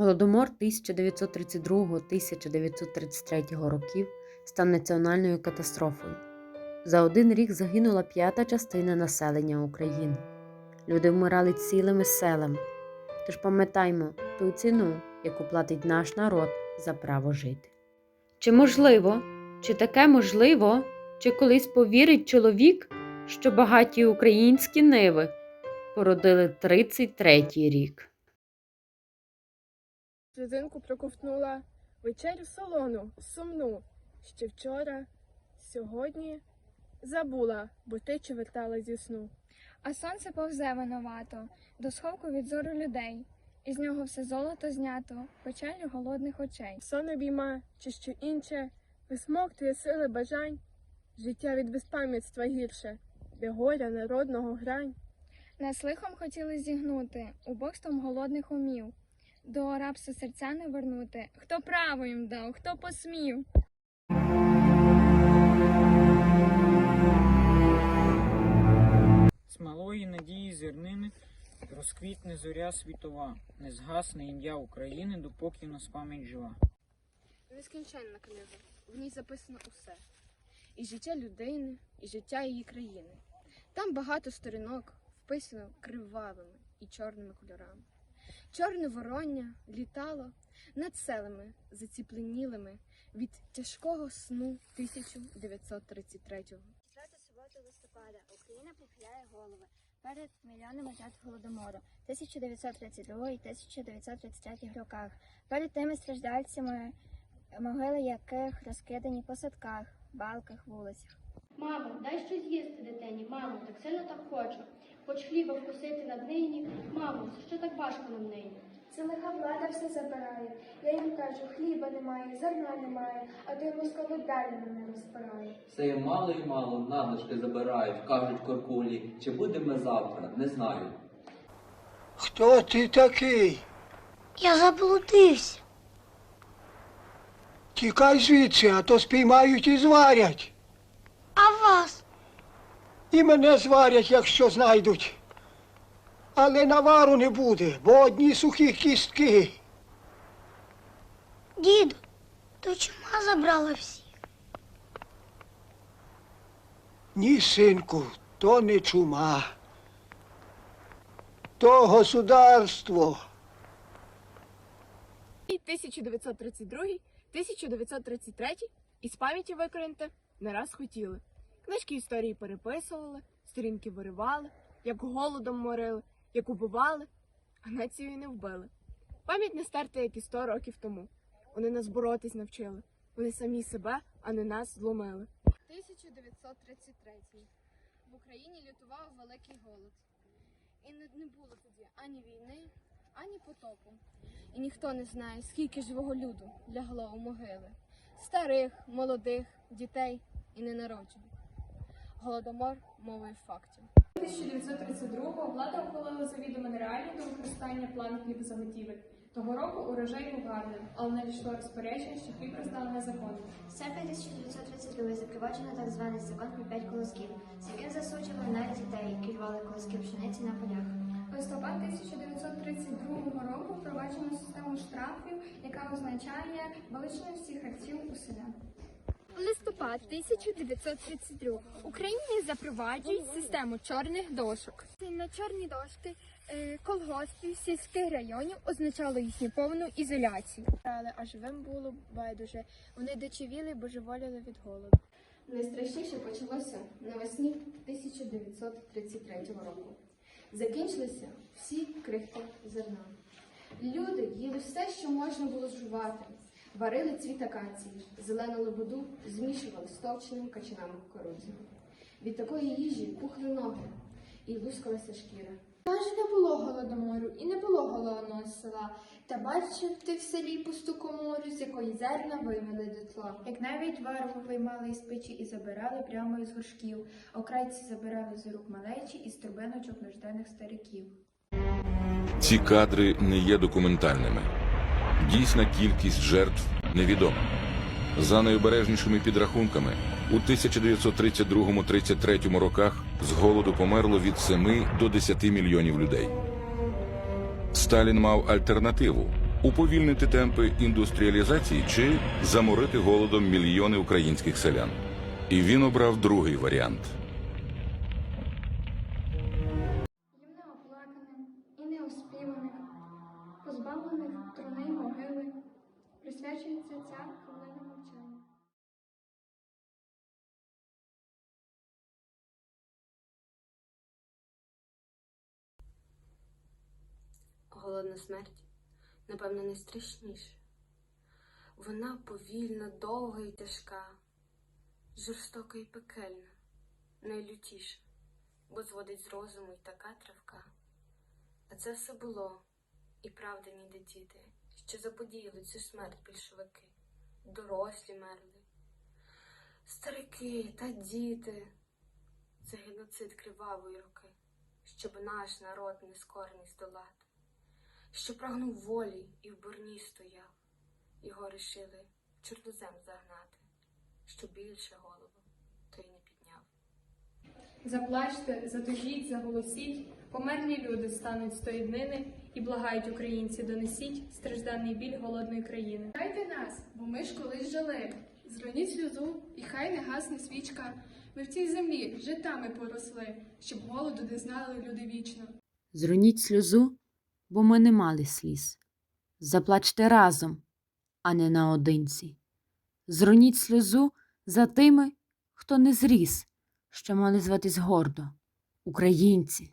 Голодомор 1932-1933 років став національною катастрофою. За один рік загинула п'ята частина населення України. Люди вмирали цілими селами. Тож пам'ятаймо ту ціну, яку платить наш народ за право жити. Чи можливо, чи таке можливо, чи колись повірить чоловік, що багаті українські ниви породили 33-й рік? Сльозинку проковтнула вечерю солону, сумну. Ще вчора, сьогодні забула, бо ти чи вертала зі сну. А сонце повзе винувато, до сховку від зору людей. Із нього все золото знято, печалю голодних очей. Сон обійма чи що інше, висмоктує сили бажань, життя від безпам'ятства гірше, де горя народного грань. Нас лихом хотіли зігнути, убогством голодних умів. До рабства серця не вернути. Хто право їм дав, хто посмів. З малої надії зернини розквітне зоря світова, не згасне ім'я України, допоки в нас пам'ять жива. Нескінченна книга, в ній записано усе. І життя людини, і життя її країни. Там багато сторінок вписано кривавими і чорними кольорами. Чорне вороння літало над селами, заціпленілими від тяжкого сну 1933-го. 4 суботу листопада Україна похиляє голови перед мільйонами жертв голодомору 1932-1933 роках, перед тими страждальцями, могили яких розкидані по садках, балках, вулицях. Мамо, дай щось їсти дитині, мамо, так сильно так хочу. Хоч хліба вкусити над нині. Мамо, це що так важко нам нині? Це лиха влада все забирає. Я їм кажу, хліба немає, зерна немає, а той московит далі мене розпирає. Все є мало і мало, надлишки забирають, кажуть коркулі. Чи будемо завтра, не знаю. Хто ти такий? Я заблудився. Тікай звідси, а то спіймають і зварять. І мене зварять, якщо знайдуть. Але навару не буде, бо одні сухі кістки. Діду, то чума забрала всіх. Ні, синку, то не чума. То государство. І 1932, 1933 із пам'яті викорінити не раз хотіли. Книжки історії переписували, сторінки виривали, як голодом морили, як убивали, а націю і не вбили. Пам'ять не стерта, як і 100 років тому. Вони нас боротись навчили. Вони самі себе, а не нас зломили. 1933 в Україні лютував великий голод. І не було тоді ані війни, ані потопу. І ніхто не знає, скільки живого люду лягло у могили. Старих, молодих, дітей і ненароджених. Голодомор мовою фактів. 1932-го влада ухвалила завідомо нереальні до використання план хлібозаготівель. Того року урожай був гарним, але надійшло розпорядження, що хліб роздали незаконно. Серпень 1932 запроваджено так званий закон про п'ять колосків. Це він засуджував навіть дітей, які рвали колоски пшениці на полях. Листопад 1932 року впроваджено систему штрафів, яка означає вилучення всіх харчів у селя. Листопад 1932 в Україні запроваджують систему чорних дошок. На чорні дошки е, колгоспів сільських районів означало їхню повну ізоляцію. Але а живим було байдуже. Вони дочевіли, божеволіли від голоду. Найстрашніше почалося навесні 1933 року. Закінчилися всі крихти зерна. Люди їли все, що можна було зжувати. Варили цвіт акації, зелену лободу змішували з товченим качанами кукурудзи. Від такої їжі пухли ноги і лускалася шкіра. Каже, не було голодомору і не було голодного села. Та бачив ти в селі пусту комору, з якої зерна вивели до тла. Як навіть варву виймали із печі і забирали прямо із горшків, окрайці забирали з рук малечі із трубиночок нужденних стариків. Ці кадри не є документальними. Дійсна кількість жертв невідома. За найобережнішими підрахунками, у 1932-33 роках з голоду померло від 7 до 10 мільйонів людей. Сталін мав альтернативу уповільнити темпи індустріалізації чи заморити голодом мільйони українських селян. І він обрав другий варіант. Присвячується ця хвилина мовчання. Голодна смерть, напевно, найстрашніша. Вона повільна, довга і тяжка, жорстока і пекельна, найлютіша, бо зводить з розуму й така травка. А це все було, і правда, ніде діти, що заподіяли цю смерть більшовики, дорослі мерли, старики та діти. Це геноцид кривавої руки, щоб наш народ нескорений здолати що прагнув волі і в борні стояв. Його рішили в чорнозем загнати, що більше голову той не підняв. Заплачте, затужіть, заголосіть, померлі люди стануть з тої днини і благають українці, донесіть стражданий біль голодної країни. Дайте нас, бо ми ж колись жили. Зроніть сльозу, і хай не гасне свічка. Ми в цій землі житами поросли, щоб голоду не знали люди вічно. Зроніть сльозу, бо ми не мали сліз. Заплачте разом, а не наодинці. Зроніть сльозу за тими, хто не зріс, що мали зватись гордо українці.